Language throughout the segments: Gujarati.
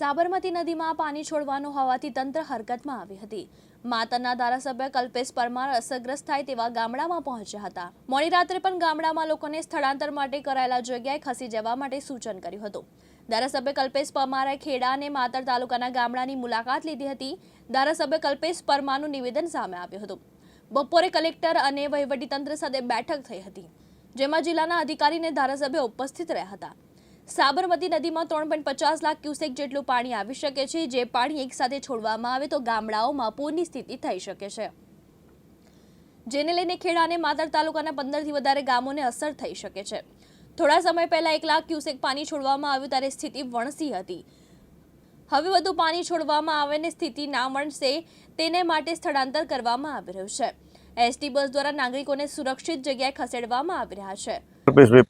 સાબરમતી નદીમાં પાણી છોડવાનું હોવાથી તંત્ર હરકતમાં આવી હતી. માતરના ધારાસભ્ય કલ્પેશ પરમાર અસરગ્રસ્ત થાય તેવા ગામડામાં પહોંચ્યા હતા. મોડી રાત્રે પણ ગામડામાં લોકોને સ્થળાંતર માટે કરાયેલા જગ્યાએ ખસી જવા માટે સૂચન કર્યું હતું. ધારાસભ્ય કલ્પેશ પરમારે ખેડા અને માતર તાલુકાના ગામડાની મુલાકાત લીધી હતી. ધારાસભ્ય કલ્પેશ પરમારનું નિવેદન સામે આવ્યું હતું. બપોરે કલેક્ટર અને વહીવટીતંત્ર સાથે બેઠક થઈ હતી, જેમાં જિલ્લાના અધિકારી અને ધારાસભ્ય ઉપસ્થિત રહ્યા હતા. સાબરમતી નદીમાં ત્રણ પોઈન્ટ પચાસ લાખ ક્યુસેક જેટલું પાણી આવી શકે છે. જે પાણી એકસાથે છોડવામાં આવે તો ગામડાઓમાં પૂરની સ્થિતિ થઈ શકે છે. જેને લઈને ખેડા અને માતર તાલુકાના પંદરથી વધારે ગામોને અસર થઈ શકે છે. થોડા સમય પહેલા એક લાખ ક્યુસેક પાણી છોડવામાં આવ્યું ત્યારે સ્થિતિ વણસી હતી. હવે વધુ પાણી છોડવામાં આવે ને સ્થિતિ ના વણસે તેને માટે સ્થળાંતર કરવામાં આવી રહ્યું છે. એસટી બસ દ્વારા નાગરિકોને સુરક્ષિત જગ્યાએ ખસેડવામાં આવી રહ્યા છે.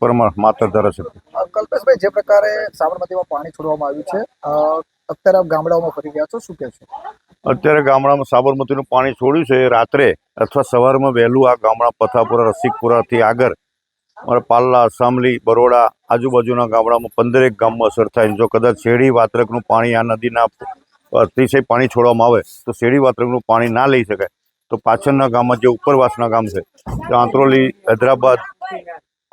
પરમાર માતર ધારાસભ્ય. કલ્પેશભાઈ, જે પ્રકારે સાબરમતીમાં પાણી છોડવામાં આવ્યું છે અત્યારે આપ ગામડાઓમાં ફરી ગયા છો? શું કહે છે? અત્યારે ગામડામાં સાબરમતીનું પાણી છોડ્યું છે. રાત્રે અથવા સવારમાં વહેલું આ ગામડા પથાપુરા, રસિકપુરાથી આગળ અમારા પાલ્લા, સામલી, બરોડા આજુબાજુના ગામડામાં પંદરેક ગામમાં અસર થાય જો કદાચ શેરી વાત્રકનું પાણી આ નદીના અતિશય પાણી છોડવામાં આવે, તો શેરી વાત્રકનું પાણી ના લઈ શકાય. તો પાછળના ગામમાં જે ઉપરવાસના ગામ છે આંત્રોલી, હૈદરાબાદ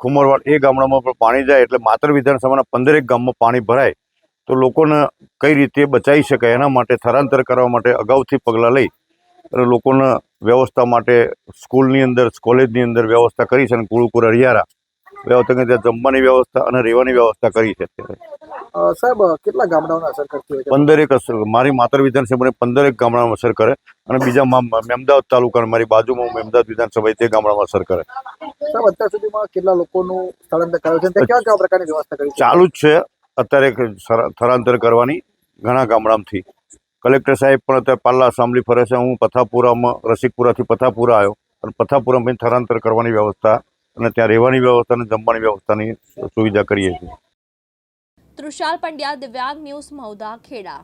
ખુમરવાડ એ ગામડામાં પણ પાણી જાય એટલે માત્ર વિધાનસભાના પંદરેક ગામમાં પાણી ભરાય. તો લોકોને કઈ રીતે બચાવી શકાય એના માટે સ્થળાંતર કરવા માટે અગાઉથી પગલાં લઈ અને લોકોને વ્યવસ્થા માટે સ્કૂલની અંદર, કોલેજની અંદર વ્યવસ્થા કરી છે અને કુળુકુર હરિયારા વ્યવસ્થા ત્યાં જમવાની વ્યવસ્થા અને રહેવાની વ્યવસ્થા કરી છે અત્યારે. સાહેબ કેટલા ગામડાઓને અસર કરતી હોય પંદરેક અસર મારી માતર વિધાનસભાને પંદરેક ગામડામાં અસર કરે અને બીજા મહેમદાવાદ મેમદાવાદ તાલુકા મારી બાજુમાં મેમદાવાદ વિધાનસભા તે ગામડામાં અસર કરે. સાહેબ અત્યાર સુધીમાં કેટલા લોકોનું સ્થળાંતર કર્યું છે કયા કેવા પ્રકારની વ્યવસ્થા કરી ચાલુ જ છે. અત્યારે સ્થળાંતર કરવાની ઘણા ગામડામાંથી કલેક્ટર સાહેબ પણ અત્યારે પાલ્લા સાંભળી ફરે છે. હું પથાપુરામાં રસિકપુરાથી પથાપુરા આવ્યો અને પથાપુરામાં સ્થળાંતર કરવાની વ્યવસ્થા અને ત્યાં રહેવાની વ્યવસ્થા અને જમવાની વ્યવસ્થાની સુવિધા કરીએ છીએ. તૃષાલ પંડ્યા દિવ્યાંગ ન્યૂઝ મહુધા ખેડા.